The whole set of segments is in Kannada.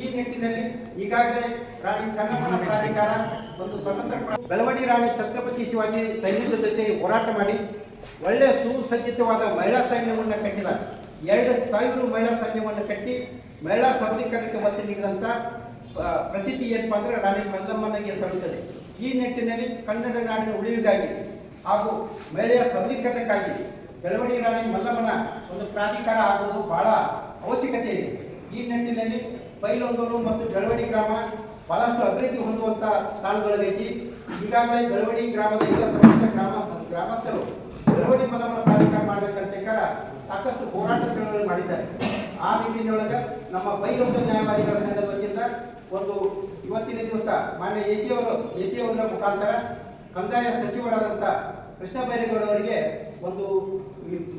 ಈ ನಿಟ್ಟಿನಲ್ಲಿ ಈಗಾಗಲೇ ರಾಣಿ ಚೆನ್ನಮ್ಮನ ಪ್ರಾಧಿಕಾರ ಒಂದು ಸ್ವತಂತ್ರ ಬೆಳವಡಿ ರಾಣಿ ಛತ್ರಪತಿ ಶಿವಾಜಿ ಸೈನ್ಯದ ಜೊತೆ ಹೋರಾಟ ಮಾಡಿ ಒಳ್ಳೆಯ ಸುಸಜ್ಜಿತವಾದ ಮಹಿಳಾ ಸೈನ್ಯವನ್ನು ಕಟ್ಟಿದ್ದಾರೆ ಎರಡು ಸಾವಿರ ಮಹಿಳಾ ಸೈನ್ಯವನ್ನು ಕಟ್ಟಿ ಮಹಿಳಾ ಸಬಲೀಕರಣಕ್ಕೆ ಒತ್ತು ನೀಡಿದಂಥ ಪ್ರತೀತಿ ಏನಪ್ಪ ಅಂದ್ರೆ ರಾಣಿ ಮಲ್ಲಮ್ಮನಿಗೆ ಸಲ್ಲುತ್ತದೆ. ಈ ನಿಟ್ಟಿನಲ್ಲಿ ಕನ್ನಡ ನಾಡಿನ ಉಳಿವಿಗಾಗಿ ಹಾಗೂ ಮಹಿಳೆಯ ಸಬಲೀಕರಣಕ್ಕಾಗಿ ಬೆಳವಡಿ ರಾಣಿ ಮಲ್ಲಮ್ಮನ ಒಂದು ಪ್ರಾಧಿಕಾರ ಆಗುವುದು ಬಹಳ ಅವಶ್ಯಕತೆ ಇದೆ. ಈ ನಿಟ್ಟಿನಲ್ಲಿ ಬೈಲೊಂದೂರು ಮತ್ತು ಬೆಳವಡಿ ಗ್ರಾಮ ಬಹಳಷ್ಟು ಅಭಿವೃದ್ಧಿ ಹೊಂದುವಂಥ ತಾಣಗಳಾಗೈತಿ ಈಗಾಗಲೇ ಬೆಳವಡಿ ಗ್ರಾಮದ ಎಲ್ಲ ಸಮಸ್ತ ಗ್ರಾಮ, ಗ್ರಾಮಸ್ಥರು ಬೆಳವಡಿ ಮಲ್ಲಮ್ಮನ ಪ್ರಾಧಿಕಾರ ಮಾಡಬೇಕಂತ ಸಾಕಷ್ಟು ಹೋರಾಟ ಚಳವಳಿ ಮಾಡಿದ್ದಾರೆ. ಆ ನಿಟ್ಟಿನೊಳಗೆ ನಮ್ಮ ಬೈಲೊಂದು ನ್ಯಾಯವಾದಿಗಳ ಸಂಘದ ವತಿಯಿಂದ ಒಂದು ಇವತ್ತಿನ ದಿವಸ ಮಾನ್ಯ ಎ ಸಿ ಅವರು ಎ ಸಿ ಅವರ ಮುಖಾಂತರ ಕಂದಾಯ ಸಚಿವರಾದಂಥ ಕೃಷ್ಣ ಬೈರೇಗೌಡ ಅವರಿಗೆ ಒಂದು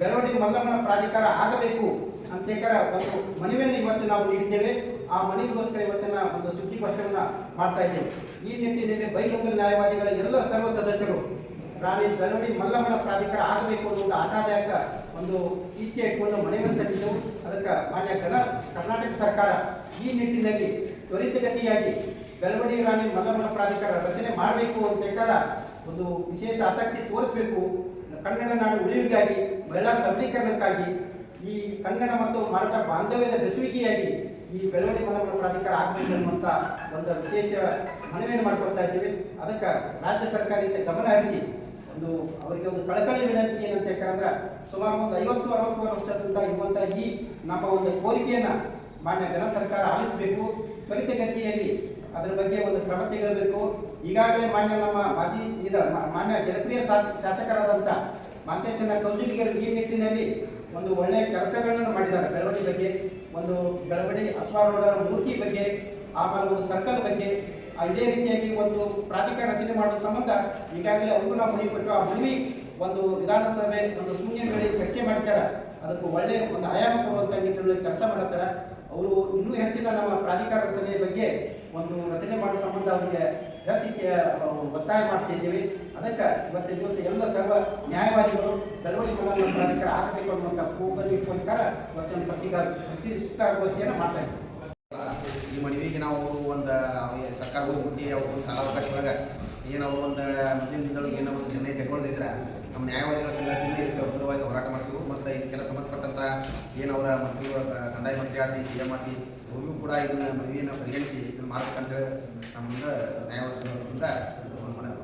ಬೆಳವಡಿ ಮಲ್ಲಮ್ಮನ ಪ್ರಾಧಿಕಾರ ಆಗಬೇಕು ಅಂತೇಕರ ಒಂದು ಮನವಿಯನ್ನು ಇವತ್ತು ನಾವು ನೀಡಿದ್ದೇವೆ. ಆ ಮನವಿಗೋಸ್ಕರ ಇವತ್ತಿನ ಒಂದು ಸುದ್ದಿಗೋಷ್ಠಿಯನ್ನು ಮಾಡ್ತಾ ಇದ್ದೇವೆ. ಈ ನಿಟ್ಟಿನಲ್ಲಿ ಬೈಲೊಂಗಲ್ ನ್ಯಾಯವಾದಿಗಳ ಎಲ್ಲ ಸರ್ವ ಸದಸ್ಯರು ರಾಣಿ ಬೆಳವಡಿ ಮಲ್ಲಮ್ಮನ ಪ್ರಾಧಿಕಾರ ಆಗಬೇಕು ಅನ್ನೋ ಒಂದು ಆಶಾದಾಯಕ ಒಂದು ಇಚ್ಛೆ ಇಟ್ಕೊಂಡು ಮನವಿಯನ್ನು ಸಲ್ಲಿದ್ದೆವು ಅದಕ್ಕೆ ಮಾನ್ಯ ಗಣ ಕರ್ನಾಟಕ ಸರ್ಕಾರ ಈ ನಿಟ್ಟಿನಲ್ಲಿ ತ್ವರಿತಗತಿಯಾಗಿ ಬೆಳವಡಿ ರಾಣಿ ಮಲ್ಲಮ್ಮನ ಪ್ರಾಧಿಕಾರ ರಚನೆ ಮಾಡಬೇಕು ಅಂತೇಕಾರ ಒಂದು ವಿಶೇಷ ಆಸಕ್ತಿ ತೋರಿಸಬೇಕು. ಕನ್ನಡ ನಾಡು ಉಳಿವಿಗಾಗಿ, ಮಹಿಳಾ ಸಬಲೀಕರಣಕ್ಕಾಗಿ ಈ ಕನ್ನಡ ಮತ್ತು ಮರಾಠ ಬಾಂಧವ್ಯದ ಬೆಸುವಿಕೆಯಾಗಿ ಈ ಬೆಳವಣಿಗೆ ಮಲ್ಲಮ್ಮನ ಪ್ರಾಧಿಕಾರ ಆಗಬೇಕು ಅನ್ನುವಂಥ ಒಂದು ವಿಶೇಷ ಮನವಿಯನ್ನು ಮಾಡ್ಕೊಳ್ತಾ ಇದ್ದೀವಿ. ಅದಕ್ಕೆ ರಾಜ್ಯ ಸರ್ಕಾರದಿಂದ ಗಮನ ಹರಿಸಿ ಒಂದು ಅವರಿಗೆ ಒಂದು ಕಳಕಳಿ ವಿನಂತಿ ಏನಂತ ಯಾಕಂದ್ರೆ ಸುಮಾರು ಒಂದು ಐವತ್ತು, ಅರವತ್ತು ವರ್ಷದಿಂದ ಇರುವಂಥ ಈ ನಮ್ಮ ಒಂದು ಕೋರಿಕೆಯನ್ನ ಮಾನ್ಯ ಜನ ಸರ್ಕಾರ ಆಲಿಸಬೇಕು. ತ್ವರಿತಗತಿಯಲ್ಲಿ ಅದರ ಬಗ್ಗೆ ಒಂದು ಕ್ರಮ ತೆಗೆದಬೇಕು ಈಗಾಗಲೇ ಮಾನ್ಯ ನಮ್ಮ ಮಾಜಿ ಇದ ಮಾನ್ಯ ಜನಪ್ರಿಯ ಶಾಸಕರಾದಂತ ಮಾಂತೇಶನ ಕೌಜುಲಿಗರು ಈ ನಿಟ್ಟಿನಲ್ಲಿ ಒಂದು ಒಳ್ಳೆಯ ಕೆಲಸಗಳನ್ನು ಮಾಡಿದ್ದಾರೆ. ಬೆಳವಣಿಗೆ ಬಗ್ಗೆ, ಒಂದು ಬೆಳವಣಿಗೆ ಅಶ್ವಾರೂಢರ ಮೂರ್ತಿ ಬಗ್ಗೆ, ಆಮೇಲೆ ಒಂದು ಸರ್ಕಲ್ ಬಗ್ಗೆ ಇದೇ ರೀತಿಯಾಗಿ ಒಂದು ಪ್ರಾಧಿಕಾರ ರಚನೆ ಮಾಡುವ ಸಂಬಂಧ ಈಗಾಗಲೇ ಅವರು ನಾವು ಮನವಿ ಕೊಟ್ಟು ಆ ಮನವಿ ಒಂದು ವಿಧಾನಸಭೆ, ಒಂದು ಶೂನ್ಯ ಮೇಲೆ ಚರ್ಚೆ ಮಾಡ್ತಾರೆ. ಅದಕ್ಕೂ ಒಳ್ಳೆ ಒಂದು ಆಯಾಮ ಕೊಡುವಂಥ ನಿಟ್ಟಿನಲ್ಲಿ ಕೆಲಸ ಮಾಡುತ್ತಾರೆ ಅವರು ಇನ್ನೂ ಹೆಚ್ಚಿನ ನಮ್ಮ ಪ್ರಾಧಿಕಾರ ರಚನೆ ಬಗ್ಗೆ ಒಂದು ರಚನೆ ಮಾಡುವ ಸಂಬಂಧ ಅವರಿಗೆ ಹೆಚ್ಚಿಗೆ ಒತ್ತಾಯ ಮಾಡ್ತಿದ್ದೀವಿ. ಅದಕ್ಕೆ ಇವತ್ತಿನ ದಿವಸ ಎಲ್ಲ ಸರ್ವ ನ್ಯಾಯವಾದಿಗಳು ಚಳವಳಿ ಮಲ್ಲಮ್ಮ ಪ್ರಾಧಿಕಾರ ಆಗಬೇಕು ಅನ್ನುವಂಥ ಕೂಗಲಿಕ್ಕೋಸ್ಕರ ಇವತ್ತಿನ ಪತ್ರಿಕಾ ಪ್ರತಿಷ್ಠಾಗೋಷ್ಠಿಯನ್ನು ಮಾಡ್ತಾ ಇದ್ದೀವಿ ಈ ಮನವಿಗೆ ನಾವು ಒಂದು ಸರ್ಕಾರ ಹೋಗಿ ಅವ್ರ ಒಂದು ಒಳಗೆ ಏನೋ ಒಂದು ಮುಂದಿನ ದಿನಗಳು ಏನೋ ಒಂದು ನಿರ್ಣಯ ತೆಗೆದುಕೊಳ್ಳದಿದ್ರೆ ನಮ್ಮ ನ್ಯಾಯವಾದಿಗಳ ಸಂಘಟನೆ ಇದಕ್ಕೆ ಉಗ್ರವಾಗಿ ಹೋರಾಟ ಮಾಡ್ತೀವಿ ಮತ್ತು ಇದಕ್ಕೆಲ್ಲ ಸಂಬಂಧಪಟ್ಟಂಥ ಏನು ಅವರ ಮಂತ್ರಿಗಳು ಕ- ಕಂದಾಯ ಮಂತ್ರಿ ಆತಿ ಸಿ ಎಂ ಆತಿ ಅವ್ರಿಗೂ ಕೂಡ ಇದನ್ನ ಮನವಿಯನ್ನು ಪರಿಗಣಿಸಿ ಇದನ್ನು ಮಾಡ್ಬೇಕಂತ ನಮ್ಮ ನ್ಯಾಯವಾದ ಸಂಘದಿಂದ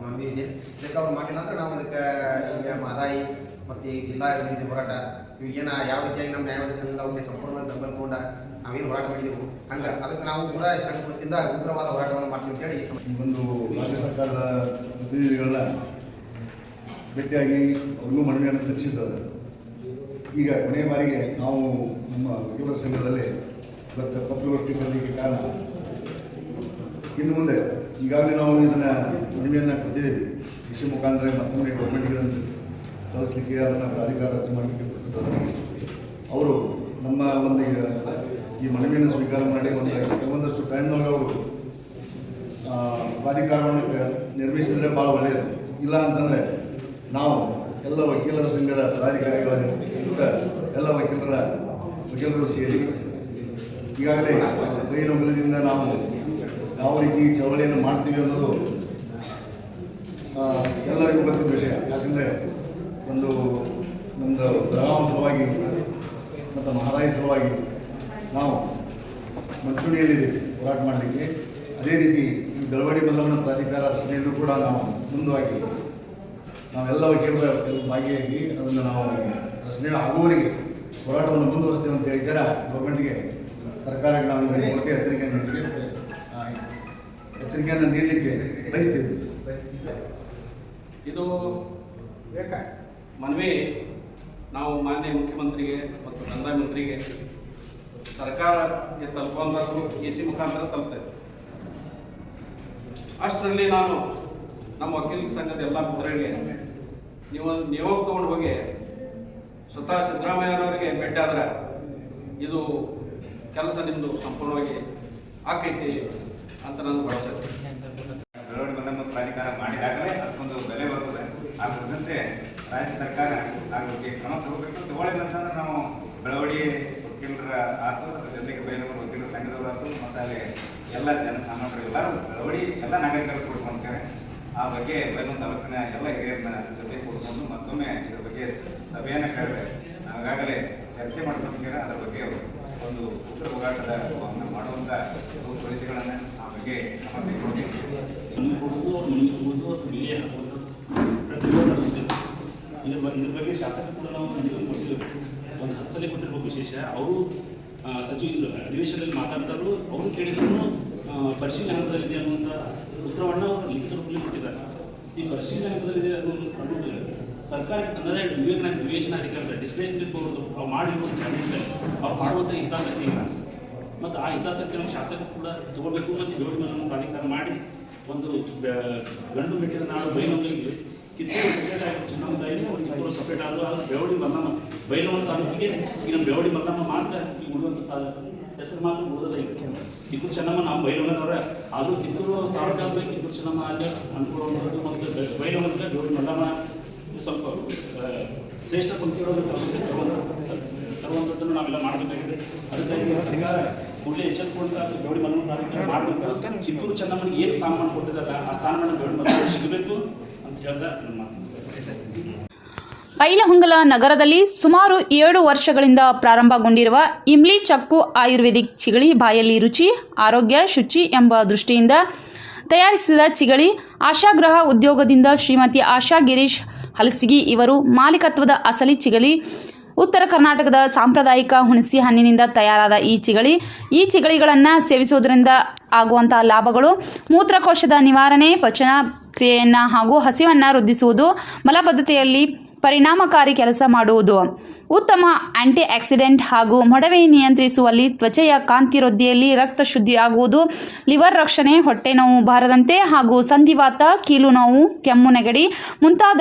ಮನವಿ ಇದೆ. ಇದಕ್ಕೆ ಅವ್ರು ಮಾಡಿಲ್ಲ ಅಂದ್ರೆ ನಾವು ಇದಕ್ಕೆ ಈಗ ಮಾದಾಯಿ ಮತ್ತು ಈ ಜಿಲ್ಲಾ ಅಭಿವೃದ್ಧಿ ಹೋರಾಟ. ಇವಾಗೇನ ಯಾವ ರೀತಿಯಾಗಿ ನಮ್ಮ ನ್ಯಾಯವಾದ ಸಂಘದ ಅವ್ರಿಗೆ ಸಂಪೂರ್ಣವಾಗಿ ಬೆಂಬಲ ತಗೊಂಡ ನಾವೇನು ಹೋರಾಟ ಮಾಡಿದೆವು? ಹಂಗೆ ಅದಕ್ಕೆ ನಾವು ಕೂಡ ಈ ಸಂಘದ ಉಗ್ರವಾದ ಹೋರಾಟವನ್ನು ಮಾಡ್ತೀವಿ ಅಂತ ಹೇಳಿ ಈ ಸಮ ಈ ಒಂದು ರಾಜ್ಯ ಸರ್ಕಾರದ ಪ್ರತಿನಿಧಿಗಳನ್ನ ಭೇಟಿಯಾಗಿ ಅವ್ರಿಗೂ ಮನವಿಯನ್ನು ಸಲ್ಲಿಸಿದ್ದಾರೆ ಈಗ ಕೊನೆಯ ಬಾರಿಗೆ ನಾವು ನಮ್ಮ ವಕೀಲರ ಸಂಘದಲ್ಲಿ ಇವತ್ತು ಪತ್ರಗೋಷ್ಠಿ ಬರಲಿಕ್ಕೆ ಕಾರಣ ಇನ್ನು ಮುಂದೆ ಈಗಾಗಲೇ ನಾವು ಇದನ್ನು ಮನವಿಯನ್ನು ಕೊಟ್ಟಿದ್ದೀವಿ. ಕೃಷಿ ಮುಖಾಂತರ ಮತ್ತೊಮ್ಮೆ ಗೌರ್ಮೆಂಟ್ಗಳನ್ನು ಕಳಿಸ್ಲಿಕ್ಕೆ ಅದನ್ನು ಪ್ರಾಧಿಕಾರ ರಚನೆ ಮಾಡಲಿಕ್ಕೆ ಅವರು ನಮ್ಮ ಒಂದು ಈ ಮನವಿಯನ್ನು ಸ್ವೀಕಾರ ಮಾಡಿ ಒಂದು ಕೆಲವೊಂದಷ್ಟು ಟೈಮ್ನಾಗ ಅವರು ಪ್ರಾಧಿಕಾರವನ್ನು ನಿರ್ಮಿಸಿದ್ರೆ ಭಾಳ ಒಳ್ಳೆಯದು. ಇಲ್ಲ ಅಂತಂದರೆ ನಾವು ಎಲ್ಲ ವಕೀಲರ ಸಂಘದ ಪದಾಧಿಕಾರಿಗಳ ಜೊತೆ ಎಲ್ಲ ವಕೀಲರ ವಕೀಲರು ಸೇರಿ ಈಗಾಗಲೇ ಬೈನೊಗಲದಿಂದ ನಾವು ಯಾವ ರೀತಿ ಚಳವಳಿಯನ್ನು ಮಾಡ್ತೀವಿ ಅನ್ನೋದು ಎಲ್ಲರಿಗೂ ಗೊತ್ತಿದ್ದ ವಿಷಯ. ಯಾಕಂದರೆ ಒಂದು ನಮ್ಮದು ಗ್ರಾಮ ಸಲುವಾಗಿ ಮತ್ತು ಮಹಾರಾಯಿ ಸಲುವಾಗಿ ನಾವು ಮಂಚೂಣಿಯಲ್ಲಿದ್ದೀವಿ ಹೋರಾಟ ಮಾಡಲಿಕ್ಕೆ. ಅದೇ ರೀತಿ ಈ ಬೆಳವಡಿ ಬದಲಾವಣಾ ಪ್ರಾಧಿಕಾರ ರಚನೆಯಲ್ಲೂ ಕೂಡ ನಾವು ಮುಂದುವಾಗಿ ನಾವೆಲ್ಲ ವಕೀಲರ ಭಾಗಿಯಾಗಿ ಅದನ್ನು ನಾವು ರಚನೆ ಆಗುವವರಿಗೆ ಹೋರಾಟವನ್ನು ಮುಂದುವರಿಸ್ತೇವೆ ಅಂತ ಹೇಳಿದ್ದಾರೆ. ಗೌರ್ಮೆಂಟ್ಗೆ ಸರ್ಕಾರಕ್ಕೆ ನಾವು ಎಚ್ಚರಿಕೆಯನ್ನು ನೀಡಿದ್ದೇವೆ ಎಚ್ಚರಿಕೆಯನ್ನು ನೀಡಲಿಕ್ಕೆ ಬಯಸ್ತೀವಿ. ಇದು ಮನವಿ ನಾವು ಮಾನ್ಯ ಮುಖ್ಯಮಂತ್ರಿಗೆ ಮತ್ತು ಕಂದಾಯ ಮಂತ್ರಿಗೆ ಸರ್ಕಾರಕ್ಕೆ ತಲುಪುವಂತ ಎ ಸಿ ಮುಖಾಂತರ ತಲುಪ್ತೇವೆ. ಅಷ್ಟರಲ್ಲಿ ನಾನು ನಮ್ಮ ವಕೀಲ ಸಂಘದ ಎಲ್ಲ ಮಿತ್ರರಿಗೆ ನೀವು ನಿಯೋಗ ತಗೊಂಡು ಹೋಗಿ ಸ್ವತಃ ಸಿದ್ದರಾಮಯ್ಯನವರಿಗೆ ಭೇಟಿ ಆದ್ರೆ ಇದು ಕೆಲಸ ನಿಮ್ಮದು ಸಂಪೂರ್ಣವಾಗಿ ಆಕೈತಿ. ಅಂತ ನಾನು ಭಾವಿಸುತ್ತೆ ಬೆಳವಣಿಗೆ ಬಂಧನ ಪ್ರಾಧಿಕಾರ ಮಾಡಿದಾಗಲೇ ಅದಕ್ಕೊಂದು ಬೆಲೆ ಬರ್ತದೆ. ಆ ರಾಜ್ಯ ಸರ್ಕಾರ ಅದಕ್ಕೆ ಕ್ರಮ ತಗೋಬೇಕು. ತಗೊಳ್ಳಿದ ನಂತರ ನಾವು ಬೆಳವಡಿ ವಕೀಲರ ಆತು, ಅದ್ರ ಜೊತೆಗೆ ಬೇಲೂರು ವಕೀಲರ ಸಂಘದವರು ಆತು, ಮತ್ತು ಅಲ್ಲಿ ಎಲ್ಲ ಜನಸಾಮಾನ್ಯರು ಎಲ್ಲರೂ ಬೆಳವಡಿ ಎಲ್ಲ ನಾಗರಿಕರು ಕೂಡ್ಕೊಂತಾರೆ. ಆ ಬಗ್ಗೆ ಬೈಲೂರು ತಾಲೂಕಿನ ಎಲ್ಲ ಹಿರಿಯರನ್ನ ಜೊತೆ ಕೂಡ್ಕೊಂಡು ಮತ್ತೊಮ್ಮೆ ಇದ್ರ ಬಗ್ಗೆ ಸಭೆಯನ್ನು ಕರೆದೆ ನಾವಾಗಲೇ ಚರ್ಚೆ ಮಾಡ್ಕೊಂಡಿದ್ದಾರೆ ಅದರ ಬಗ್ಗೆ ಒಂದು ಉತ್ತರ ಹೋರಾಟದ ಮಾಡುವಂಥ ರೂಪುರೇಷೆಗಳನ್ನು ಆ ಬಗ್ಗೆ ಮನೆ ತುಂಬೋದು ಅವ್ರ ಬೆಲೆ ಹಾಕೋದು ಪ್ರತಿಯೊಂದು ನಡೆಸ್ತೀವಿ ಇದ್ರ ಬಗ್ಗೆ ಕೂಡ ನಾವು ಒಂದು ಹತ್ತು ಸಲ ಕೊಟ್ಟಿರ್ಬೇಕು ವಿಶೇಷ. ಅವರು ಸಚಿವ ಇದು ಅಧಿವೇಶನದಲ್ಲಿ ಮಾತಾಡ್ತಾರು, ಅವರು ಕೇಳಿದ್ರು ಪರಿಶೀಲನೆ ಹಂತದಲ್ಲಿದೆ ಅನ್ನುವಂಥ ಉತ್ತರವನ್ನು ಅವರು ಲಿಖಿತ ರೂಪದಲ್ಲಿ ಕೊಟ್ಟಿದ್ದಾರೆ. ಈ ಪರಿಶೀಲನೆ ಹಂತದಲ್ಲಿದೆ ಅನ್ನೋದು ಅನ್ನೋದು ಸರ್ಕಾರಕ್ಕೆ ತನ್ನದೇ ವಿವೇಚನಾ ವಿವೇಚನಾಧಿಕಾರದ ಡಿಸ್ಕ್ರಿಷನರಿ ಪವರ್ ಅವ್ರು ಕ್ಯಾಬಿನೆಟ್ ಅವ್ರು ಮಾಡುವಂಥ ಹಿತಾಸಕ್ತಿ ಇಲ್ಲ. ಮತ್ತು ಆ ಹಿತಾಸಕ್ತಿಯನ್ನು ಶಾಸಕರು ಕೂಡ ತಗೋಬೇಕು ಮತ್ತು ಯೋಜನೆಯನ್ನು ಪ್ರಾಧಿಕಾರ ಮಾಡಿ ಒಂದು ಗಂಡು ಮೆಟ್ಟಿದ ನಾಡು ಬೈಲೊಂಗಲಿಗೆ ಕಿತ್ತೂರು ಸಪ್ರೇಟ್ ಆಗಿ ಚಿನ್ನಮದಾಯಿನ ಒಂದು ಕಿತ್ತೂರು ಸಪ್ರೇಟ್ ಆದರೂ ಅದು ಬೆವಡಿ ಮಲ್ಲಮ್ಮ ಬೈಲೊಂದು ತಾಲೂಕಿಗೆ ಈಗ ನಮ್ಮ ಬೆವಡಿ ಮಲ್ಲಮ್ಮ ಮಾತ್ರ ಈ ಉಳಿಯುವಂಥ ಸಾ ಹೆಸರು ಮಾತ್ರ ಉಳಿದದ ಈಗ. ಕಿತ್ತೂರು ಚೆನ್ನಮ್ಮ, ನಾವು ಬೈಲೊಂಗದವ್ರ ಆದರೂ ಕಿತ್ತೂರು ತಾಲೂಕು ಆದ್ಮೇಲೆ ಕಿತ್ತೂರು ಚೆನ್ನಮ್ಮ ಅಲ್ಲಿ ಅನುಕೂಲ ಮತ್ತು ಬೆ- ಬೈಲೊಂಗದ ಬೆವಡಿ ಮಲ್ಲಮ್ಮ ಸ್ವಲ್ಪ ಶ್ರೇಷ್ಠ ಪಂಕ್ತಿಗಳನ್ನು ತರುವಂಥ ತರುವಂಥದ್ದನ್ನು ನಾವೆಲ್ಲ ಮಾಡಬೇಕಾಗಿದೆ. ಅದಕ್ಕಾಗಿ ಸರ್ಕಾರ ಕೂಡಲೇ ಎಚ್ಚರಿಕೊಂಡ ಗೌಡಿ ಮನವಿ ಕಾರ್ಯಕ್ರಮ ಮಾಡಬೇಕು ಕಿತ್ತೂರು ಚೆನ್ನಮ್ಮನಿಗೆ ಏನು ಸ್ಥಾನಮಾನ ಕೊಟ್ಟಿದ್ದಾರೆ ಆ ಸ್ಥಾನಮಾನ ಗೌಡಿ ಮನವಿ ಸಿಗಬೇಕು ಅಂತ ಹೇಳ್ದ ನನ್ನ ಮಾತು ಬೈಲಹೊಂಗಲ ನಗರದಲ್ಲಿ ಸುಮಾರು ಏಳು ವರ್ಷಗಳಿಂದ ಪ್ರಾರಂಭಗೊಂಡಿರುವ ಇಮ್ಲಿ ಚಕ್ಕು ಆಯುರ್ವೇದಿಕ್ ಚಿಗಳಿ ಬಾಯಲ್ಲಿ ರುಚಿ ಆರೋಗ್ಯ ಶುಚಿ ಎಂಬ ದೃಷ್ಟಿಯಿಂದ ತಯಾರಿಸಿದ ಚಿಗಳಿ ಆಶಾಗ್ರಹ ಉದ್ಯೋಗದಿಂದ ಶ್ರೀಮತಿ ಆಶಾ ಗಿರೀಶ್ ಹಲಸಿಗಿ ಇವರು ಮಾಲೀಕತ್ವದ ಅಸಲಿ ಚಿಗಳಿ. ಉತ್ತರ ಕರ್ನಾಟಕದ ಸಾಂಪ್ರದಾಯಿಕ ಹುಣಸಿ ಹಣ್ಣಿನಿಂದ ತಯಾರಾದ ಈ ಚಿಗಳಿ. ಈ ಚಿಗಳಿಗಳನ್ನು ಸೇವಿಸುವುದರಿಂದ ಆಗುವಂತಹ ಲಾಭಗಳು, ಮೂತ್ರಕೋಶದ ನಿವಾರಣೆ, ಪಚನ ಕ್ರಿಯೆಯನ್ನು ಹಾಗೂ ಹಸಿವನ್ನು ವೃದ್ಧಿಸುವುದು, ಮಲಬದ್ಧತೆಯಲ್ಲಿ ಪರಿಣಾಮಕಾರಿ ಕೆಲಸ ಮಾಡುವುದು. ಉತ್ತಮ ಆಂಟಿ ಆಕ್ಸಿಡೆಂಟ್ ಹಾಗೂ ಮೊಡವೆ ನಿಯಂತ್ರಿಸುವಲ್ಲಿ ತ್ವಚೆಯ ಕಾಂತಿ ವೃದ್ಧಿಯಲ್ಲಿ ರಕ್ತ ಶುದ್ಧಿಯಾಗುವುದು, ಲಿವರ್ ರಕ್ಷಣೆ ಹೊಟ್ಟೆ ನೋವು ಬಾರದಂತೆ ಹಾಗೂ ಸಂಧಿವಾತ ಕೀಲು ನೋವು ಕೆಮ್ಮು ನೆಗಡಿ ಮುಂತಾದ